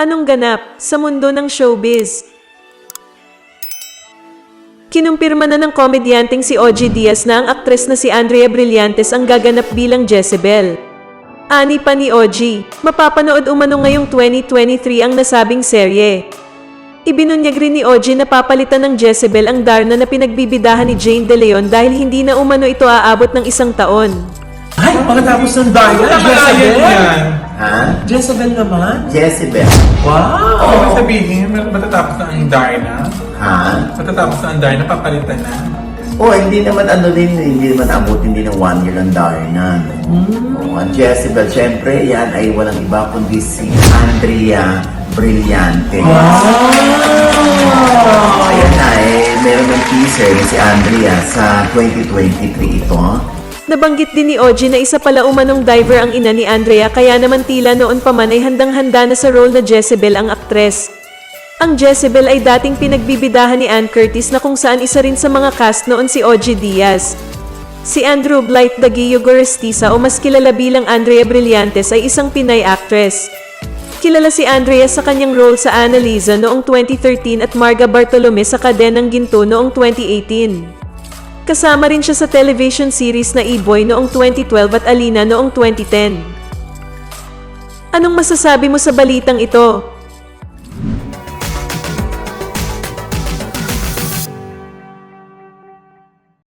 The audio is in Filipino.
Anong ganap sa mundo ng showbiz? Kinumpirma na ng komedyanteng si Ogie Diaz na ang aktres na si Andrea Brillantes ang gaganap bilang Jezebel. Ani pa ni Ogie, mapapanood umano ngayong 2023 ang nasabing serye. Ibinunyag rin ni Ogie na papalitan ng Jezebel ang Darna na pinagbibidahan ni Jane De Leon dahil hindi na umano ito aabot ng isang taon. Ay, pagkatapos ng Darna, Jezebel? yan. Jezebel naman? Jezebel. Wow! Ibig sabihin, mat- matatapos na ang Darna. Ha? Matatapos na ang Darna, papalitan na. Oh, hindi naman ano din, hindi naman abot hindi ng one year ang Darna. No? Oh, ang Jezebel, syempre, yan ay walang iba kundi si Andrea Brillante. Wow! Oh, ayan na eh, meron ng teaser ni si Andrea sa 2023 ito. Nabanggit din ni Ogie na isa pala umanong diver ang ina ni Andrea kaya naman tila noon pa man ay handang-handa na sa role na Jezebel ang aktres. Ang Jezebel ay dating pinagbibidahan ni Ann Curtis na kung saan isa rin sa mga cast noon si Ogie Diaz. Si Andrew Blight Daguillo Gorestiza o mas kilala bilang Andrea Brillantes ay isang Pinay actress. Kilala si Andrea sa kanyang role sa Annalisa noong 2013 at Marga Bartolome sa Kadenang Ginto noong 2018. Kasama rin siya sa television series na E-Boy noong 2012 at Alina noong 2010. Anong masasabi mo sa balitang ito?